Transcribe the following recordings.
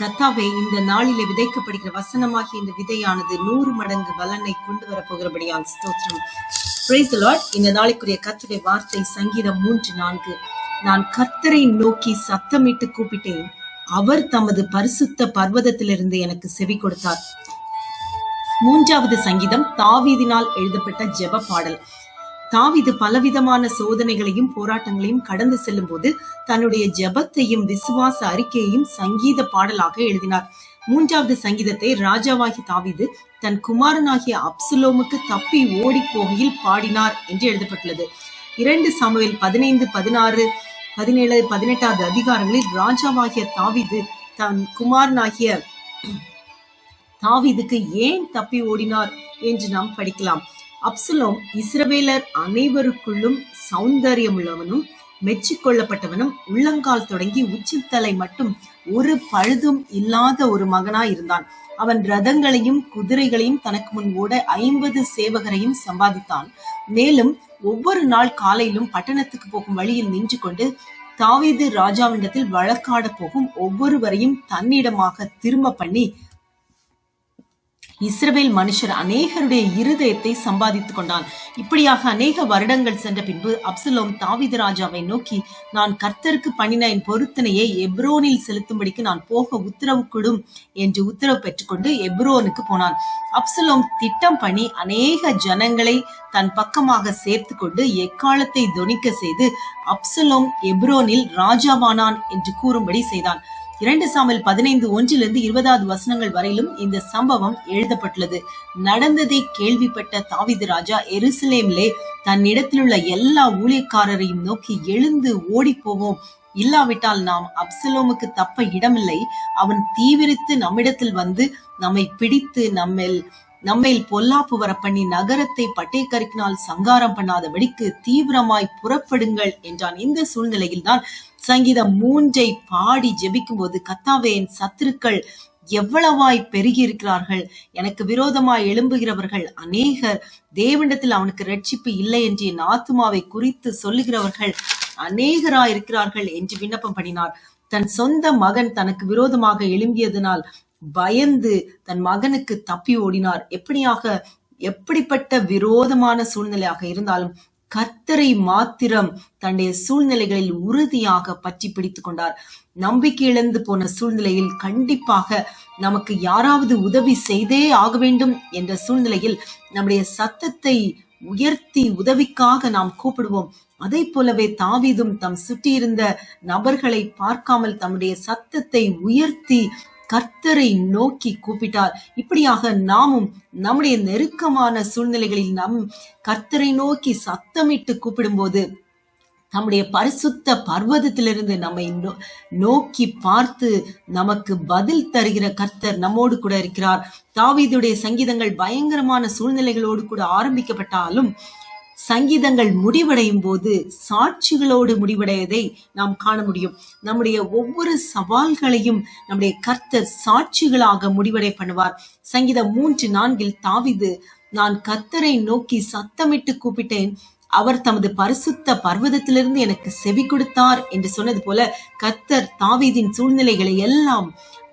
கத்தாவே இந்த நாளிலே விதைக்கப்படுகிற வசனமாகிய இந்த விதையானது நூறு மடங்கு பலனை கொண்டு வரப்போகிறபடியால் ஸ்தோத்திரம். பிரைஸ் லார்ட் இந்த நாளைக்குரிய கர்த்தருடைய வார்த்தை சங்கீதம் மூன்று நான்கு. நான் கர்த்தரை நோக்கி சத்தமிட்டு கூப்பிட்டேன். அவர் தமது பரிசுத்த பர்வதத்திலிருந்து எனக்கு செவி கொடுத்தார். மூன்றாவது சங்கீதம் தாவீதினால் எழுதப்பட்ட ஜெப பாடல். தாவீது பலவிதமான சோதனைகளையும் போராட்டங்களையும் கடந்து செல்லும் போது தன்னுடைய ஜெபத்தையும் விசுவாச அறிக்கையையும் சங்கீத பாடலாக எழுதினார். மூன்றாவது சங்கீதத்தை ராஜாவாகி தாவிது தன் குமாரனாகிய அப்சுலோமுக்கு தப்பி ஓடி போகையில் பாடினார் என்று எழுதப்பட்டுள்ளது. இரண்டு சாமுவேல் பதினைந்து பதினாறு பதினேழு பதினெட்டாவது அதிகாரங்களில் ராஜாவாகிய தாவிது தன் குமாரனாகிய தாவீதுக்கு ஏன் தப்பி ஓடினார் என்று நாம் படிக்கலாம். அப்சலோம் இஸ்ரவேலர் அனைவருக்குள்ளும் சௌந்தரியமுள்ளவனும் மெச்சிக்கொள்ளப்பட்டவனும் உள்ளங்கால் தொடங்கி உச்சித்தலை மட்டும் ஒரு பழுதும் இல்லாத ஒரு மகனாய் இருந்தான் அவன் ரதங்களையும் குதிரைகளையும் தனக்கு முன் ஓட ஐம்பது சேவகரையும் சம்பாதித்தான். மேலும் ஒவ்வொரு நாள் காலையிலும் பட்டணத்துக்கு போகும் வழியில் நின்று கொண்டு தாவீது ராஜாவிடத்தில் வழக்காட போகும் ஒவ்வொருவரையும் தன்னிடமாக திரும்ப பண்ணி இஸ்ரவேல் மனுஷர் அநேகருடைய இருதயத்தை சம்பாதித்துக் கொண்டான். இப்படியாக அநேக வருடங்கள் சென்ற பின்பு அப்சலோம் தாவித ராஜாவை நோக்கி நான் கர்த்தருக்கு பண்ணின என் பொருத்தனையை எப்ரோனில் செலுத்தும்படிக்கு நான் போக உத்தரவு கொடும் என்று உத்தரவு பெற்றுக்கொண்டு எப்ரோனுக்கு போனான். அப்சலோம் திட்டம் பண்ணி அநேக ஜனங்களை தன் பக்கமாக சேர்த்து கொண்டு எக்காலத்தை தொனிக்க செய்து அப்சலோம் எப்ரோனில் ராஜாவானான் என்று கூறும்படி செய்தான். இரண்டு சாமல் பதினைந்து ஒன்றிலிருந்து இருபதாவது வசனங்கள் வரையிலும் இந்த சம்பவம் எழுதப்பட்டுள்ளது. நடந்ததை கேள்விப்பட்ட தாவிது ராஜா எருசலேமிலே தன்னிடத்திலுள்ள எல்லா ஊழியக்காரரையும் நோக்கி எழுந்து ஓடி போவோம் இல்லாவிட்டால் நாம் அப்சலோமுக்கு தப்ப இடமில்லை. அவன் தீவிரித்து நம்மிடத்தில் வந்து நம்மை பிடித்து நம்மில் நம்மேல் பொல்லாப்பு வர பண்ணி நகரத்தை பட்டை கருக்கினால் சங்காரம் பண்ணாதபடிக்கு தீவிரமாய் புறப்படுங்கள் என்றான். இந்த சூழ்நிலையில் தான் சங்கீதம் மூன்றை பாடி ஜெபிக்கும் போது கத்தாவேன் சத்துருக்கள் எவ்வளவாய் பெருகி இருக்கிறார்கள் எனக்கு விரோதமாய் எழும்புகிறவர்கள் அநேகர். தேவனிடத்தில் அவனுக்கு ரட்சிப்பு இல்லை என்று என் ஆத்மாவை குறித்து சொல்லுகிறவர்கள் அநேகராய் இருக்கிறார்கள் என்று விண்ணப்பம் பண்ணினார். தன் சொந்த மகன் தனக்கு விரோதமாக எழும்பியதனால் பயந்து தன் மகனுக்கு தப்பி ஓடினார். எப்படியாக எப்படிப்பட்ட விரோதமான சூழ்நிலையாக இருந்தாலும் கர்த்தரை மாத்திரம் தன்னுடைய சூழ்நிலைகளில் உறுதியாக பற்றி பிடித்துக் கொண்டார். நம்பிக்கை இழந்து போன சூழ்நிலையில் கண்டிப்பாக நமக்கு யாராவது உதவி செய்தே ஆக வேண்டும் என்ற சூழ்நிலையில் நம்முடைய சத்தத்தை உயர்த்தி உதவிக்காக நாம் கூப்பிடுவோம். அதை போலவே தாவிதும் தம் சுற்றியிருந்த நபர்களை பார்க்காமல் தம்முடைய சத்தத்தை உயர்த்தி கர்த்தரை நோக்கி கூப்பிட்டார். இப்படியாக நாமும் நம்முடைய நெருக்கமான சூழ்நிலைகளில் நம் கர்த்தரை நோக்கி சத்தமிட்டு கூப்பிடும்போது நம்முடைய பரிசுத்த பர்வதத்திலிருந்து நம்மை நோக்கி பார்த்து நமக்கு பதில் தருகிற கர்த்தர் நம்மோடு கூட இருக்கிறார். தாவீதுடைய சங்கீதங்கள் பயங்கரமான சூழ்நிலைகளோடு கூட ஆரம்பிக்கப்பட்டாலும் சங்கீதங்கள் முடிவடையும் போது சாட்சிகளோடு முடிவடைவதை நாம் காண முடியும். நம்முடைய ஒவ்வொரு சவால்களையும் நம்முடைய கர்த்தர் சாட்சிகளாக முடிவடை பண்ணுவார். சங்கீதம் மூன்று நான்கில் தாவிது நான் கர்த்தரை நோக்கி சத்தமிட்டு கூப்பிட்டேன். அவர் தமது பரிசுத்த பர்வதத்திலிருந்து எனக்கு செவி கொடுத்தார் என்று சொன்னது போல கர்த்தர் தாவீதின் சூழ்நிலைகளை எல்லாம்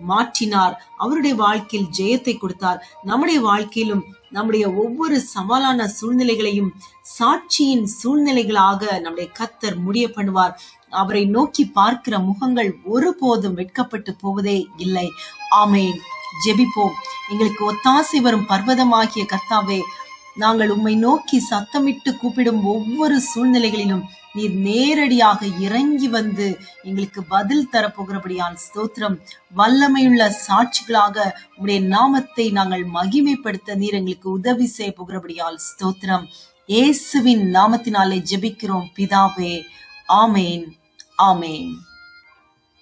மாற்றினார். அவருடைய வாழ்க்கையில் ஜெயத்தை கொடுத்தார். நம்முடைய வாழ்க்கையிலும் நம்முடைய ஒவ்வொரு சவாலான சூழ்நிலைகளையும் சாட்சியின் சூழ்நிலைகளாக நம்முடைய கத்தர் முடிய பண்ணுவார். அவரை நோக்கி பார்க்கிற முகங்கள் ஒருபோதும் வெட்கப்பட்டு போவதே இல்லை. ஆமேன். ஜெபிப்போம். எங்களுக்கு ஒத்தாசை வரும் பர்வதமாகிய கர்த்தாவே நாங்கள் உம்மை நோக்கி சத்தமிட்டு கூப்பிடும் ஒவ்வொரு சூழ்நிலைகளிலும் நீர் நேரடியாக இறங்கி வந்து எங்களுக்கு பதில் தரப்போகிறபடியால் ஸ்தோத்திரம். வல்லமையுள்ள சாட்சிகளாக உடைய நாமத்தை நாங்கள் மகிமைப்படுத்த நீர் எங்களுக்கு உதவி செய்ய போகிறபடியால் ஸ்தோத்திரம். இயேசுவின் நாமத்தினாலே ஜெபிக்கிறோம். பிதாவே ஆமேன் ஆமேன்.